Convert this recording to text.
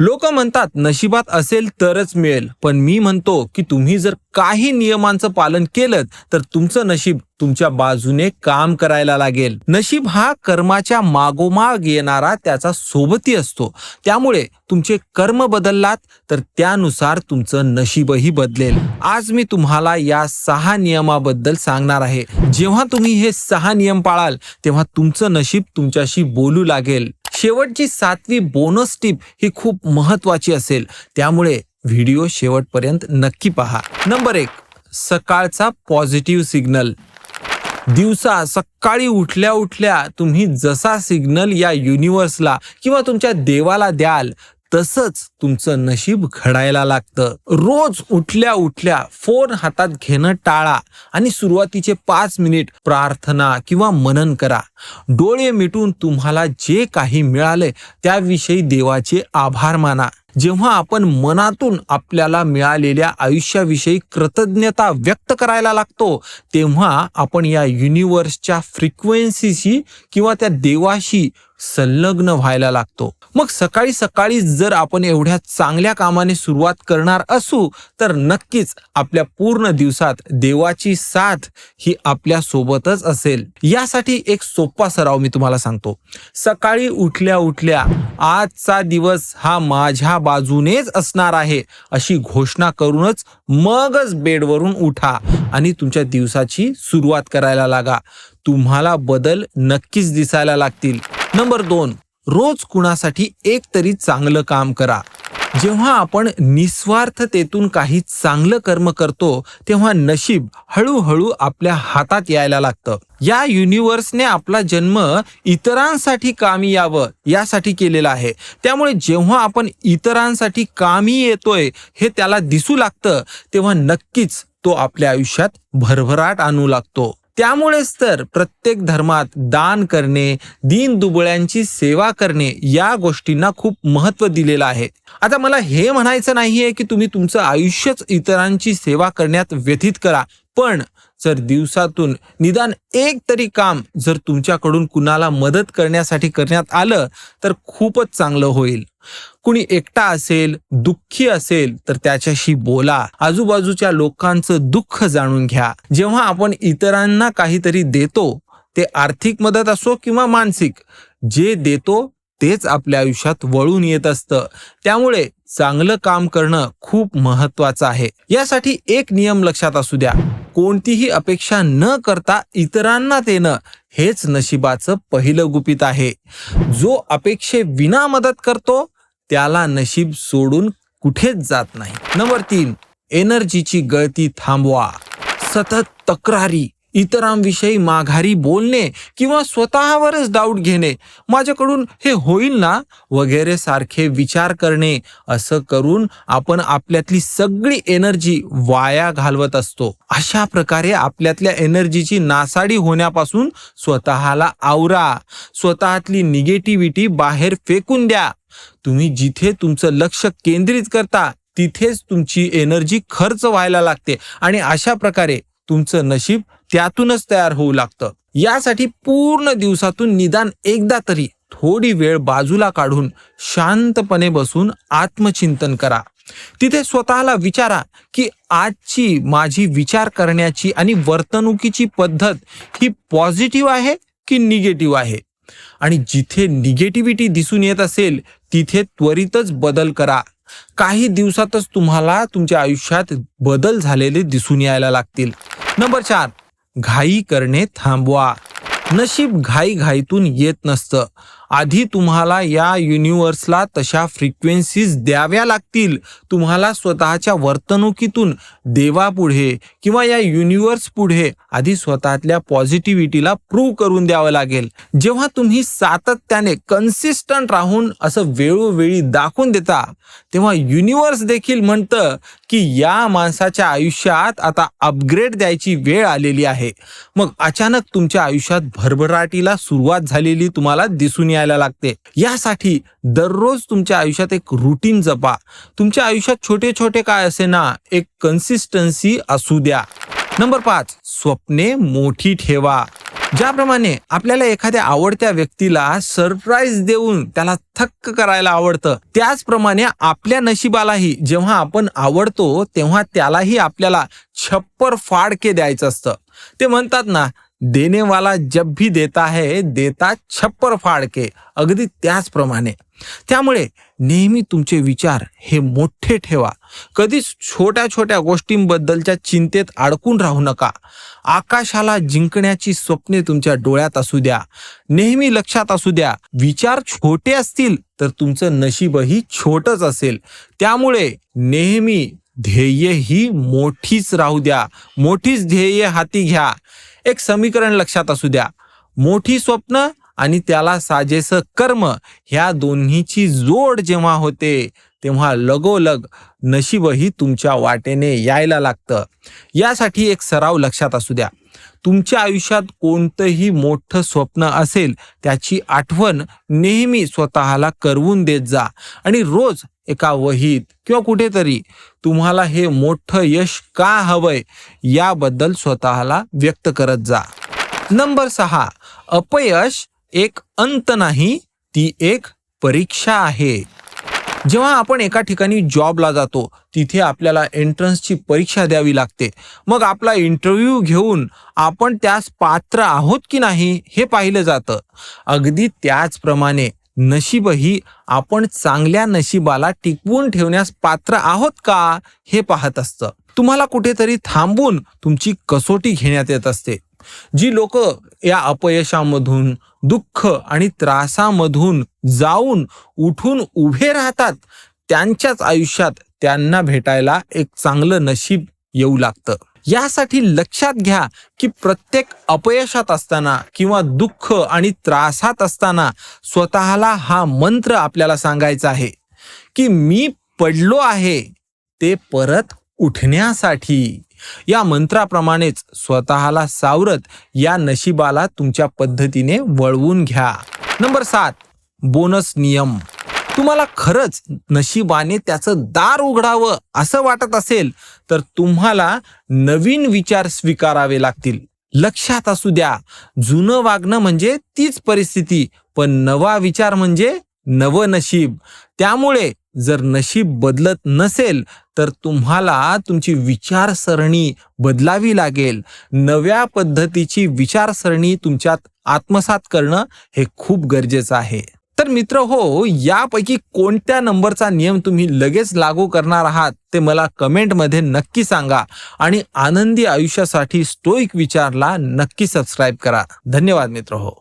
लोक म्हणतात नशिबात असेल तरच मिळेल. पण मी म्हणतो की तुम्ही जर काही नियमांचं पालन केलं तर तुमचं नशीब तुमच्या बाजूने काम करायला लागेल. नशीब हा कर्माच्या मागोमाग येणारा त्याचा सोबती असतो. त्यामुळे तुमचे कर्म बदललात तर त्यानुसार तुमचं नशीबही बदलेल. आज मी तुम्हाला या सहा नियमाबद्दल सांगणार आहे. जेव्हा तुम्ही हे सहा नियम पाळाल तेव्हा तुमचं नशीब तुमच्याशी बोलू लागेल. शेवटची सातवी बोनस टिप ही खूप महत्वाची असेल. त्यामुळे व्हिडिओ शेवटपर्यंत नक्की पहा. नंबर एक सकाळचा पॉझिटिव्ह सिग्नल दिवसा सकाळी उठल्या उठल्या तुम्ही जसा सिग्नल या युनिव्हर्सला किंवा तुमच्या देवाला द्याल तसंच तुमचं नशीब घडायला लागतं. रोज उठल्या उठल्या फोन हातात घेणं टाळा आणि सुरुवातीचे पाच मिनिट प्रार्थना किंवा मनन करा. डोळे मिटून तुम्हाला जे काही मिळाले त्याविषयी देवाचे आभार माना. जेव्हा आपण मनातून आपल्याला मिळालेल्या आयुष्याविषयी कृतज्ञता व्यक्त करायला लागतो तेव्हा आपण या युनिव्हर्सच्या फ्रिक्वेन्सीशी किंवा त्या देवाशी संलग्न व्हायला लागतो. मग सकाळी सकाळी जर आपण एवढ्या चांगल्या कामाने सुरुवात करणार असू तर नक्कीच आपल्या पूर्ण दिवसात देवाची साथ ही आपल्या सोबतच असेल. यासाठी एक सोपा सराव मी तुम्हाला सांगतो. सकाळी उठल्या उठल्या आजचा दिवस हा माझ्या बाजूनेच असणार आहे. अशी घोषणा करूनच मगच बेडवरून उठा आणि तुमच्या दिवसाची सुरुवात करायला लागा. तुम्हाला बदल नक्कीच दिसायला लागतील. नंबर दोन रोज कुणासाठी एक तरी चांगलं काम करा. जेव्हा आपण निस्वार्थतेतून काही चांगलं कर्म करतो तेव्हा नशीब हळूहळू आपल्या हातात यायला लागतं. या युनिव्हर्सने आपला जन्म इतरांसाठी कामी यावं यासाठी केलेला आहे. त्यामुळे जेव्हा आपण इतरांसाठी कामी येतोय हे त्याला दिसू लागतं तेव्हा नक्कीच तो आपल्या आयुष्यात भरभराट आणू लागतो. त्यामुळेच तर प्रत्येक धर्मात दान करणे दीन दुबळ्यांची सेवा करणे या गोष्टींना खूप महत्त्व दिलेलं आहे. आता मला हे म्हणायचं नाहीये की तुम्ही तुमचं आयुष्यच इतरांची सेवा करण्यात व्यथित करा. पण जर दिवसातून निदान एक तरी काम जर तुमच्याकडून कुणाला मदत करण्यासाठी करण्यात आलं तर खूपच चांगलं होईल. कुणी एकटा असेल दुःखी असेल तर त्याच्याशी बोला. आजूबाजूच्या लोकांचं दुःख जाणून घ्या. जेव्हा आपण इतरांना काहीतरी देतो ते आर्थिक मदत असो किंवा मानसिक जे देतो तेच आपल्या आयुष्यात वळून येत असतं. त्यामुळे चांगलं काम करणं खूप महत्वाचं आहे. यासाठी एक नियम लक्षात असू द्या. कोणतीही अपेक्षा न करता इतरांना देणं हेच नशिबाचं पहिलं गुपित आहे. जो अपेक्षे विना मदत करतो त्याला नशीब सोडून कुठेच जात नाही. नंबर तीन एनर्जीची गळती थांबवा. सतत तक्रारी. इतरांविषयी माघारी बोलणे किंवा स्वतःवरच डाऊट घेणे माझ्याकडून हे होईल ना? वगैरे सारखे विचार करणे असं करून आपण आपल्यातली सगळी एनर्जी वाया घालवत असतो. अशा प्रकारे आपल्यातल्या एनर्जीची नासाडी होण्यापासून स्वतःला आवरा. स्वतःतली निगेटिव्हिटी बाहेर फेकून द्या. तुम्ही जिथे तुमचं लक्ष केंद्रित करता तिथेच तुमची एनर्जी खर्च व्हायला लागते. आणि अशा प्रकारे तुमचं नशीब त्यातूनच तयार होऊ लागतं. यासाठी पूर्ण दिवसातून निदान एकदा तरी थोडी वेळ बाजूला काढून शांतपणे बसून आत्मचिंतन करा. तिथे स्वतःला विचारा की आजची माझी विचार करण्याची आणि वर्तणुकीची पद्धत ही पॉझिटिव्ह आहे की निगेटिव्ह आहे? आणि जिथे निगेटिव्हिटी दिसून येत असेल तिथे त्वरितच बदल करा. काही दिवसातच तुम्हाला तुमच्या आयुष्यात बदल झालेले दिसून यायला लागतील. नंबर चार घाई करणे थांबवा. नशीब घाई घाईतून येत नसतं. आधी तुम्हाला या युनिव्हर्सला तशा फ्रिक्वेन्सीज द्याव्या लागतील. तुम्हाला स्वतःच्या वर्तणुकीतून देवापुढे किंवा या युनिव्हर्स पुढे आधी स्वतःतल्या पॉझिटिव्हिटीला प्रूव्ह करून द्यावं लागेल. जेव्हा तुम्ही सातत्याने कन्सिस्टंट राहून असं वेळोवेळी दाखवून देता तेव्हा युनिव्हर्स देखील म्हणतं की या माणसाच्या आयुष्यात आता अपग्रेड द्यायची वेळ आलेली आहे. मग अचानक तुमच्या आयुष्यात भरभराटीला सुरुवात झालेली तुम्हाला दिसून यायला लागते. यासाठी दररोज तुमच्या आयुष्यात एक रुटीन जपा. तुमच्या आयुष्यात छोटे छोटे काय असे ना एक कन्सिस्टन्सी असू द्या. नंबर पाच स्वप्ने मोठी ठेवा. ज्याप्रमाणे आपल्याला एखाद्या आवडत्या व्यक्तीला सरप्राईज देऊन त्याला थक्क करायला आवडतं त्याचप्रमाणे आपल्या नशिबालाही जेव्हा आपण आवडतो तेव्हा त्यालाही आपल्याला छप्पर फाडके द्यायचं असतं. ते म्हणतात ना देने वाला जब भी देता है देता छप्पर फाडके. अगदी त्याचप्रमाणे. त्यामुळे नेहमी तुमचे विचार हे मोठे ठेवा. कधीच छोट्या छोट्या गोष्टींबद्दलच्या चिंतेत अडकून राहू नका. आकाशाला जिंकण्याची स्वप्ने तुमच्या डोळ्यात असू द्या. नेहमी लक्षात असू द्या विचार छोटे असतील तर तुमचं नशीबही छोटच असेल. त्यामुळे नेहमी ध्येय ही मोठीच राहू द्या. मोठीच ध्येय हाती घ्या. एक समीकरण लक्षात असू द्या. मोठी स्वप्न आणि त्याला साजेस कर्म ह्या दोन्हीची जोड जेव्हा होते तेव्हा लगोलग नशीबही तुमच्या वाटेने यायला लागतं. यासाठी एक सराव लक्षात असू द्या. तुमच्या आयुष्यात कोणतंही मोठं स्वप्न असेल त्याची आठवण नेहमी स्वतःला करवून देत जा. आणि रोज एका वहीत किंवा कुठेतरी तुम्हाला हे मोठं यश का हवंय याबद्दल स्वतःला व्यक्त करत जा. नंबर सहा अपयश एक अंत नाही ती एक परीक्षा आहे. जेव्हा आपण एका ठिकाणी जॉबला जातो तिथे आपल्याला एंट्रन्सची परीक्षा द्यावी लागते. मग आपला इंटरव्ह्यू घेऊन आपण त्यास पात्र आहोत की नाही हे पाहिलं जातं. अगदी त्याचप्रमाणे नशीबही आपण चांगल्या नशिबाला टिकवून ठेवण्यास पात्र आहोत का हे पाहत असतं. तुम्हाला कुठेतरी थांबून तुमची कसोटी घेण्यात येत असते. जी लोक या अपयशामधून दुःख आणि त्रासामधून जाऊन उठून उभे राहतात त्यांच्याच आयुष्यात त्यांना भेटायला एक चांगलं नशीब येऊ लागतं. यासाठी लक्षात घ्या की प्रत्येक अपयशात असताना किंवा दुःख आणि त्रासात असताना स्वतःला हा मंत्र आपल्याला सांगायचा आहे की मी पडलो आहे ते परत उठण्यासाठी. या मंत्राप्रमाणेच स्वतःला सावरत या नशिबाला तुमच्या पद्धतीने वळवून घ्या. नंबर सात बोनस नियम. तुम्हाला खरंच नशिबाने त्याचं दार उघडावं असं वाटत असेल तर तुम्हाला नवीन विचार स्वीकारावे लागतील. लक्षात असू द्या जुनं वागणं म्हणजे तीच परिस्थिती पण नवा विचार म्हणजे नवं नशीब. त्यामुळे जर नशीब बदलत नसेल तर तुम्हाला तुमची विचारसरणी बदलावी लागेल. नव्या पद्धतीची विचारसरणी तुमच्यात आत्मसात करणं हे खूप गरजेचं आहे. तर मित्र हो यापैकी कोणत्या नंबरचा नियम तुम्ही लगेच लागू करणार आहात ते मला कमेंटमध्ये नक्की सांगा. आणि आनंदी आयुष्यासाठी स्टोईक विचारला नक्की सबस्क्राईब करा. धन्यवाद मित्र हो.